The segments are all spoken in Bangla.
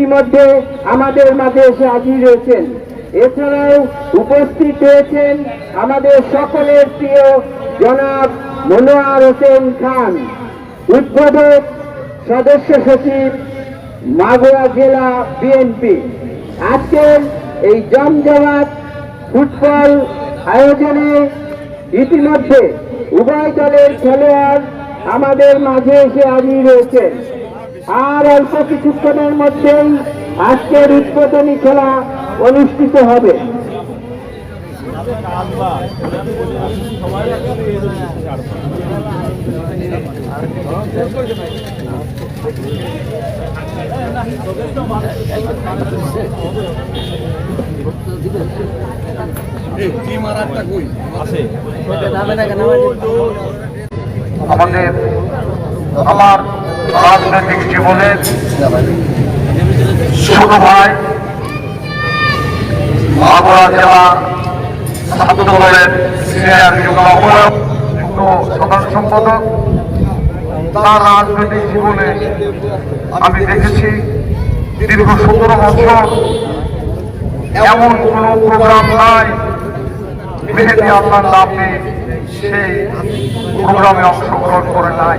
ইতিমধ্যে আমাদের মাঝে এসে হাজির রয়েছেন এছাড়াও উপস্থিত রয়েছেন আমাদের সকলের প্রিয় জনাব মনোয়ার হোসেন খান, উদ্বোধক সদস্য সচিব মাগুরা জেলা বিএনপি আজকের এই জমজমাট ফুটবল আয়োজনে ইতিমধ্যে উভয় দলের খেলোয়াড় আমাদের মাঝে এসে হাজির রয়েছেন আর অল্প কিছুক্ষণের মধ্যেই আজকের উদ্বোধনী খেলা অনুষ্ঠিত হবে। আমাদের আমার রাজনৈতিক জীবনের ছোট ভাই মাগুরা জেলা ছাত্র দলের সিনিয়র সাধারণ সম্পাদক। তার রাজনৈতিক জীবনে আমি দেখেছি দীর্ঘ সতেরো বছর এমন কোন প্রোগ্রাম নাই, মেহেদি আপনার নাম সেই প্রোগ্রামে অংশগ্রহণ করে নাই।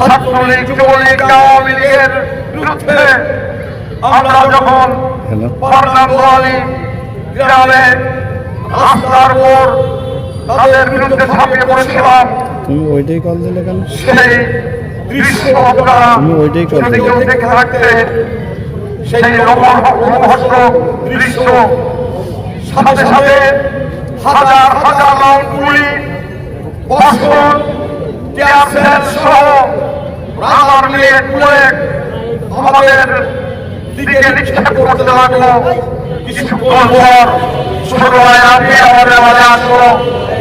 ছাত্রলীগ যুবলীগ আওয়ামী লীগের বিরুদ্ধে আমরা যখন বর্ণালী গ্রামে রাস্তার উপর তাদের বিরুদ্ধে ঝাঁপিয়ে পড়েছিলাম তুমি ওইটাই কল দিলে কেন? সেই দৃশ্য আপনারা তুমি ওইটাই। যদি কেউ দেখে থাকতে সেই রোমহর্ষ দৃশ্য। সাথে সাথে হাজার হাজার রাউন্ড গুলি বর্ষণ টিয়ার সহ রাবার নিয়ে বুলেট আমাদের দিকে নিক্ষেপ করতে লাগল। কিছুক্ষণ পর ছোট ভাই আপনি আমাদের মাঝে আসলো।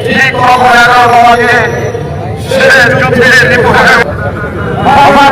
ঠিক খবর এগারো বাজে। সে যুদ্ধে নিপুণ আমার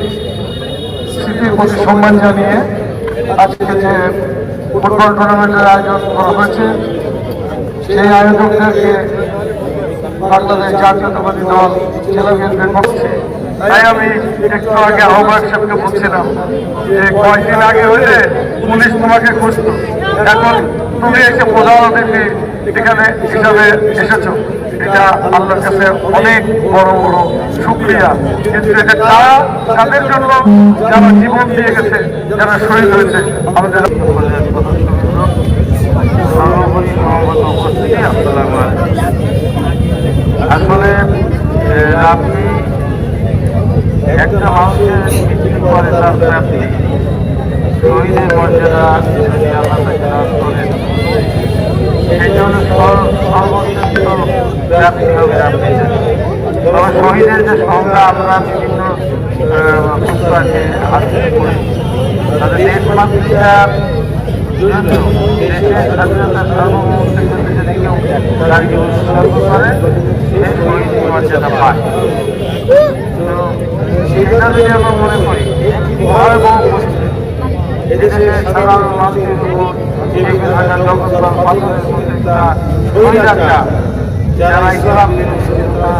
সম্মান জানিয়ে আজকে যে ফুটবল টুর্নামেন্টের আয়োজন করা হয়েছে, সেই আয়োজকদেরকে বাংলাদেশ জাতীয়তাবাদী দল জেলা পক্ষে। তাই আমি একটু আগে আহ্বায়ক সাহেবকে বলছিলাম যে কয়েকদিন আগে হলে পুলিশ তোমাকে খুঁজত। এখন তুমি এসে প্রধান অতিথি এখানে হিসাবে এসেছ। এটা আল্লাহর কাছে অনেক বড় বড় শুক্রিয়া। কিন্তু এটা তারা তাদের জন্য? যারা জীবন দিয়ে গেছে, যারা শহীদ হয়েছে, আমাদের। আসলে আপনি একটা মানুষের মৃত্যুর পরে তার শহীদের মর্যাদা তাকে দান করেন সেই জন্য সর- সর্বশ্রেষ্ঠ প্রাপ্তি হবে আপনি তবে শহীদের যে সংজ্ঞা আমরা বিভিন্ন করি তাদের দেশ মাতৃকার জন্য দেশের স্বাধীনতা সার্বভৌমত্বের জন্য যদি কেউ তার জীবন উৎসর্গ করে, সে আমরা মনে করি, ভয়াবহ এদেশে সাধারণ মধ্যে যারা ইসলাম তারা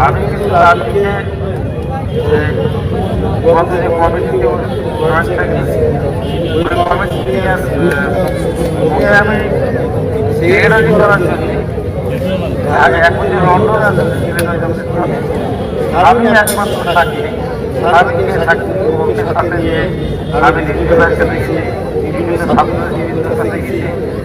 আমি রাত্রিকে বলতে যে কমিটি কমিটিটা গেছি ওই কমিটি থেকে ওকে আমি সেক্রেটারি করার জন্য এখন যে লন্ডন আছে আমি একমাত্র সাক্ষী আমি যে সাক্ষী ওকে সাথে নিয়ে আমি বিভিন্ন কাছে গেছি বিভিন্ন ছাত্র জীবিতের সাথে গেছি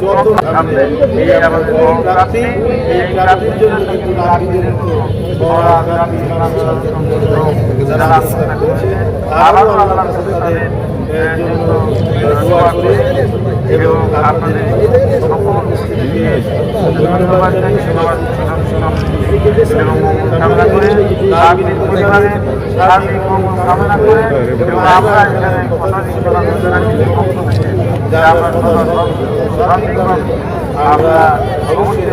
যত এই আমাদের মহা এই প্রাপ্তির জন্য কিন্তু নারীদের বড় যারা আলোচনা করছে আবারও আল্লাহর তাদের জন্য দোয়া করে এবং আপনাদের সকল ধন্যবাদ জানাই সবার এবং কামনা করে আমিনের পরিবারে সার্বিক কামনা করে এবং আমরা এখানে কথা নিয়ে দিচ্ছি যারা আমরা অবশ্যই